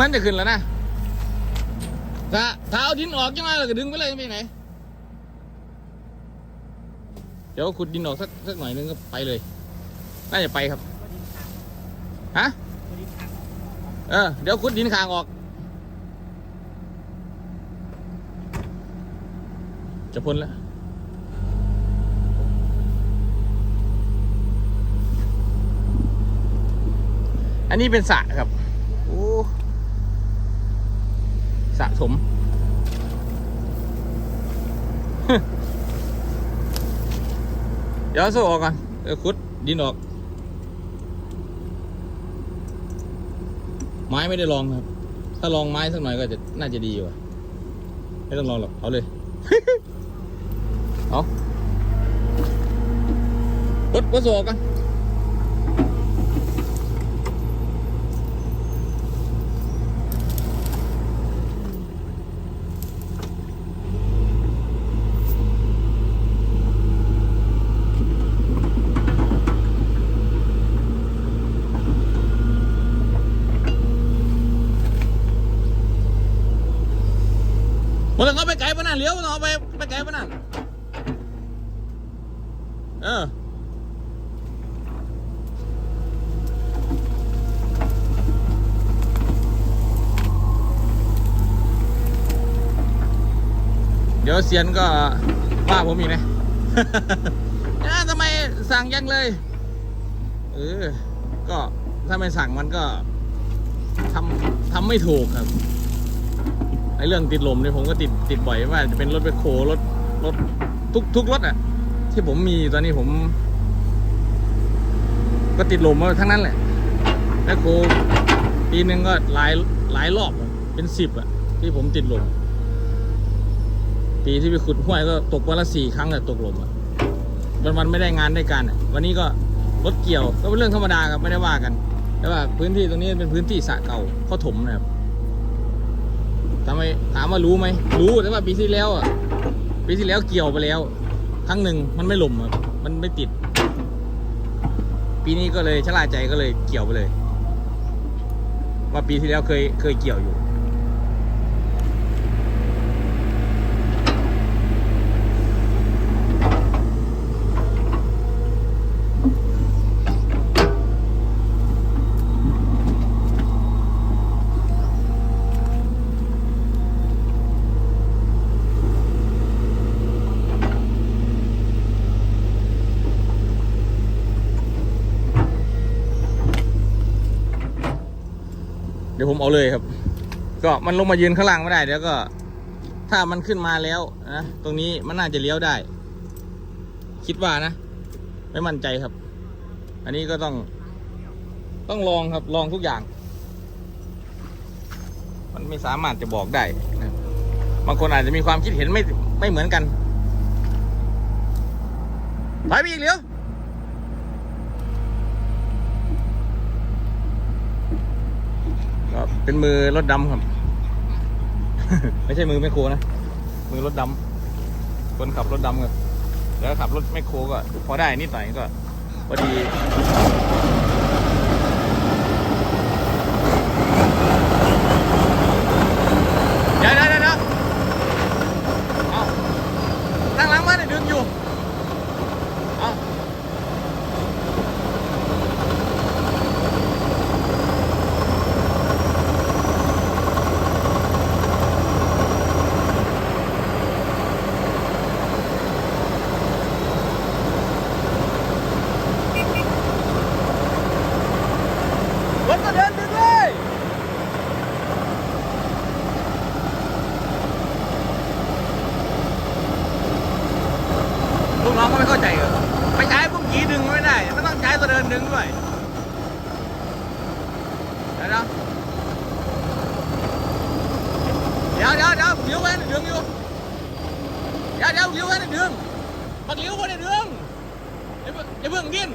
เหมือนจะขึ้นแล้วนะถ้าถ้าเอาดินออกยังไงเราก็ดึงไปเลยไปไหน เดี๋ยวขุดดินออกสักสักหน่อยนึงก็ไปเลย น่าจะไปครับ ฮะ เออ เดี๋ยวขุดดินคางออก จะพ้นแล้วอันนี้เป็นสระครับ โอ้ สะสม เดี๋ยวเอาโซ่ออกก่อนเดี๋ยวขุดดินออก ไม้ไม่ได้ลองครับ ถ้าลองไม้สักหน่อยก็จะน่าจะดีกว่าไม่ต้องลองหรอก เอาเลย เอากดกดโซ่ออกกัน เอาไปไกลปะนั่นเลี้ยวน้องเอาไปไปไกลปะนั่นเออเดี๋ยวเซียนก็ว่าผมอีกนะอ่าทำไมสั่งยังเลย เออ ก็ถ้าไม่สั่งมันก็ทำทำไม่ถูกครับ ไอ้เรื่องติดลมเนี่ยผมก็ติดติดบ่อยม่ว่าจะเป็นรถไปโครถรถทุกทุกรถอะ ที่ผมมีตอนนี้ผม ก็ติดลมมาทั้งนั้นแหละแมคโคปีนึงก็หลายหลายรอบเป็นสิบอะ ที่ผมติดลม ปีที่ไปขุดห้วยก็ตกวันละสี่ครั้งอะตกลมอะวันวันไม่ได้งานได้การอะวันนี้ก็รถเกี่ยวก็เป็นเรื่องธรรมดาครับไม่ได้ว่ากัน แต่ว่าพื้นที่ตรงนี้เป็นพื้นที่สระเก่าเขาถมนะครับ ทำไมถามว่ารู้ไหมรู้แต่ว่าปีที่แล้วอะปีที่แล้วเกี่ยวไปแล้ว ครั้งหนึ่งมันไม่หล่มครับมันไม่ติด ปีนี้ก็เลยชะล่าใจก็เลยเกี่ยวไปเลย ว่าปีที่แล้วเคยเคยเกี่ยวอยู่ เอาเลยครับ ก็มันลงมายืนข้างล่างไม่ได้เดี๋ยวก็ ถ้ามันขึ้นมาแล้วนะตรงนี้มันน่าจะเลี้ยวได้ คิดว่านะ ไม่มั่นใจครับ อันนี้ก็ต้อง ต้องลองครับลองทุกอย่าง มันไม่สามารถจะบอกได้นะบางคนอาจจะมีความคิดเห็นไม่ไม่เหมือนกันไปไปอีกเลี้ยว ก็ เป็นมือรถดำครับ ไม่ใช่มือแมคโครนะ มือรถดำคนขับรถดำครับแล้วขับรถแมคโครก็ พอได้นิดหน่อยก็พอดียวเดี๋ยวเดี๋ยวเดี๋ยวเอาตั้งหลังมาเนี่ยดึงอยู่ เอารถก็เดินดึงเลยลูกน้องก็ไม่เข้าใจเหรอไปใช้พวกขี่ดึงไม่ได้ มันต้องใช้ตัวเดิ นึงด้วยเดี๋ยวนะเดี๋ยวเดี๋ยวเดี๋ยวเลี้ยวไว้ดึงอยู่เดี๋ยวเดี๋ยวเลี้ยวไว้ดึงปักเลี้ยวไว้ดึงอย่าเพิ่งอย่าเพิ่งดิ้น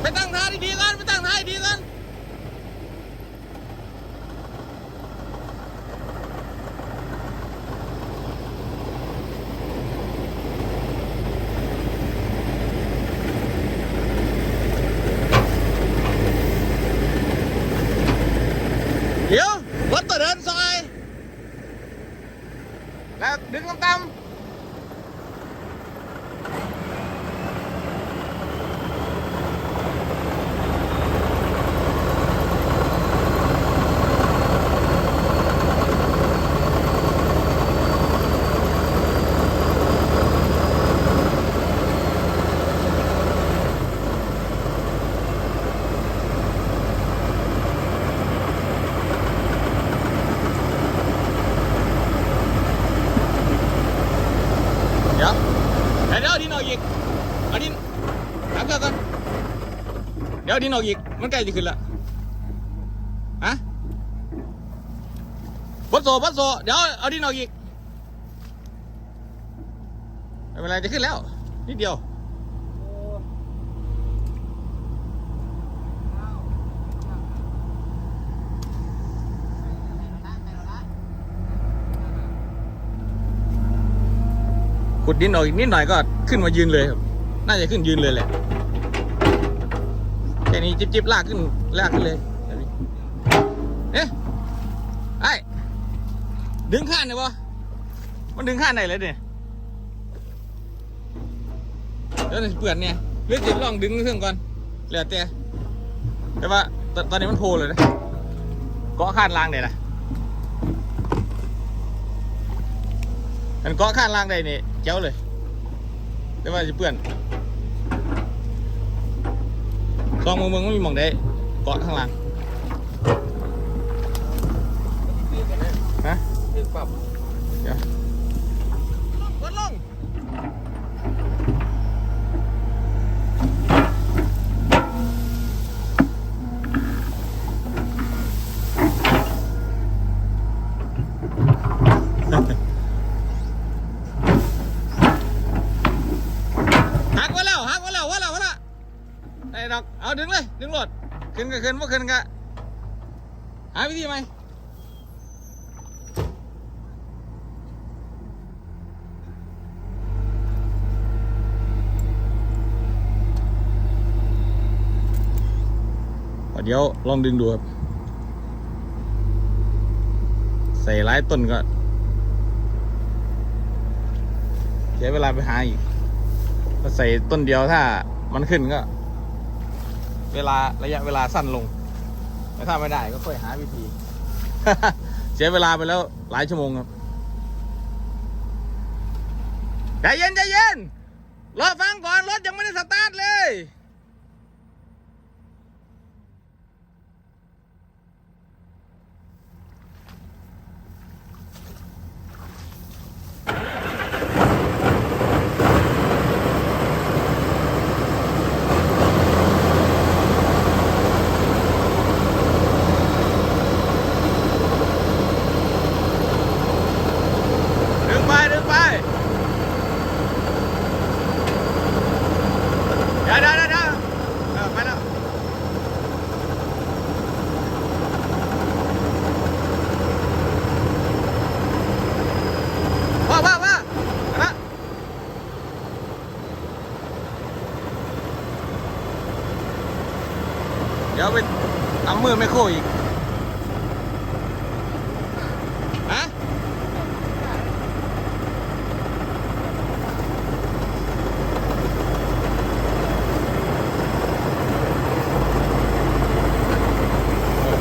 ไป ตั้งท่าดีๆก่อนไปตั้งท่าดีๆก่อนเดี๋ยวรถตัวเดินซอย แล้วดึงต่ำๆ เดี๋ยว เดี๋ยวดินออกอีกเอาดินถามเพื่อนก่อนเดี๋ยวดินออกอีก มันใกล้จะขึ้นละฮะบดโซบดโซเดี๋ยวเอาดินออกอีกไม่เป็นไรจะขึ้นแล้วนิดเดียว ขุดดินออกอีกนิดหน่อยก็ขึ้นมายืนเลยครับ น่าจะขึ้นยืนเลยแหละแค่นี้จิบจิบๆลากขึ้นลากขึ้นเลยนี้เอ๊ะไอ้ดึงข้านได้ปะมันดึงข้านไหนเลยเนี่ยเดี๋ยวเปื่อนเนี่ยเลือกจิลองดึงเครื่องก่อนเหลือแต่แต่ว่าตตอนนี้มันโผล่เลยนะเกาะข้านล่างเนี่ยนะ มันเกาะข้างล่างได้เนี่ยเจ้าเลยแต่ว่าจะเปื่อนซองมืองมึงไม่มีหมองได้เกาะข้างล่างฮะ ถึงปั๊บ เดี๋ยวกดลงหักไว้แล้วหักไว้แล้วว่าแล้วว่าแล้วไอ้ดอกเอาดึงเลยดึงรถขึ้น ก็ขึ้นว่าขึ้นก็หาวิธีไหมเดี๋ยวลองดึงดูครับใส่ร้ายต้นก็เสียเวลาไปหาอีกถ้าใส่ต้นเดียวถ้ามันขึ้นก็ เวลาระยะเวลาสั้นลงแต่ถ้าไม่ได้ก็ค่อยหาวิธี เสียเวลาไปแล้วหลายชั่วโมงครับใจเย็นใจเย็นรอฟังก่อนรถยังไม่ได้สตาร์ทเลย ดึงไปดึงไปเดี๋ยวเดี๋ยวเดี๋ยวเดี๋ยวเออไปแล้วพ่อพ่อพ่อไปละเดี๋ยวไปทำ มือไม่โคอีกฮะ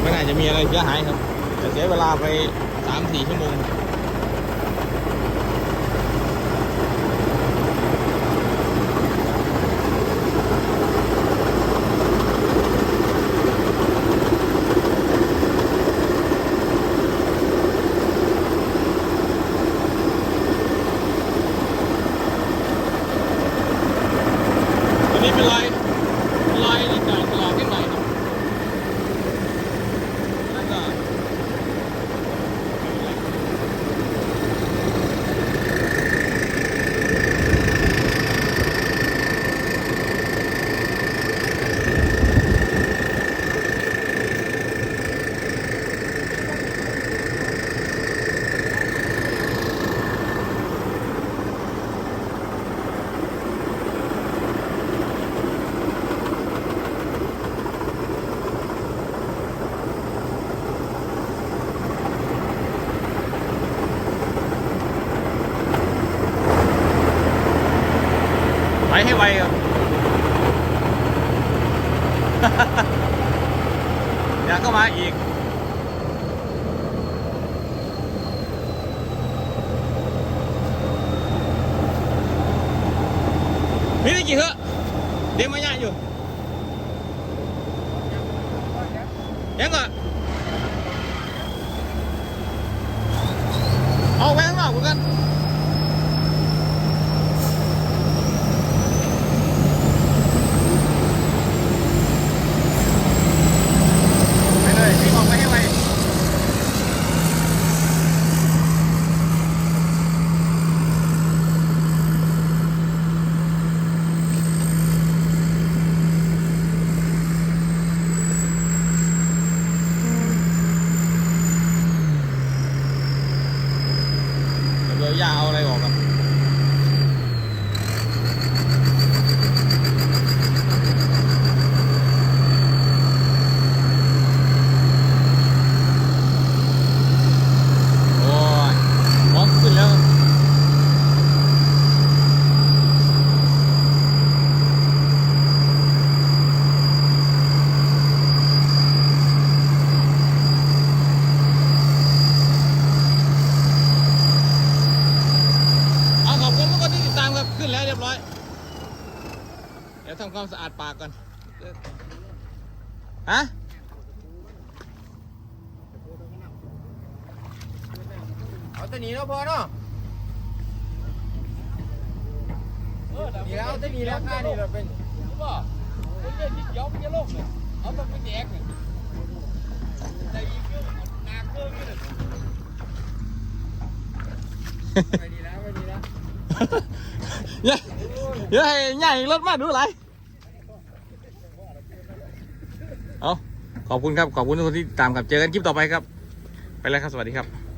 ไม่น่าจะมีอะไรเสียหายครับแต่เสียเวลาไปสามสี่ชั่วโมง ให้ไวครับ อยากเข้มาอีก ยวย่าเอาอะไรออกกันโอ้ยมองขึ้นแล้ว เอาขอบคุณทุกคนที่ติดตามครับ ขึ้นแล้วเรียบร้อย เดี๋ยวทำความสะอาดปากก่อนฮะ เอา ตัวนี้แล้วพอเนาะนี่แล้วตัวนี้แล้วค่านี่เราเป็นว่าคนเล่นที่เขียวมันจะโลกเลยเอาต้องไปแจกเนี่ยแต่อีกเรื่องนาเกินนี่เลยไปดีแล้วไปดีแล้วอย่าอย่าให้ใหญ่รถมาดูอะไรเอาขอบคุณครับ ขอบคุณทุกคนที่ติดตามครับเจอกันคลิปต่อไปครับ ไปแล้วครับ สวัสดีครับ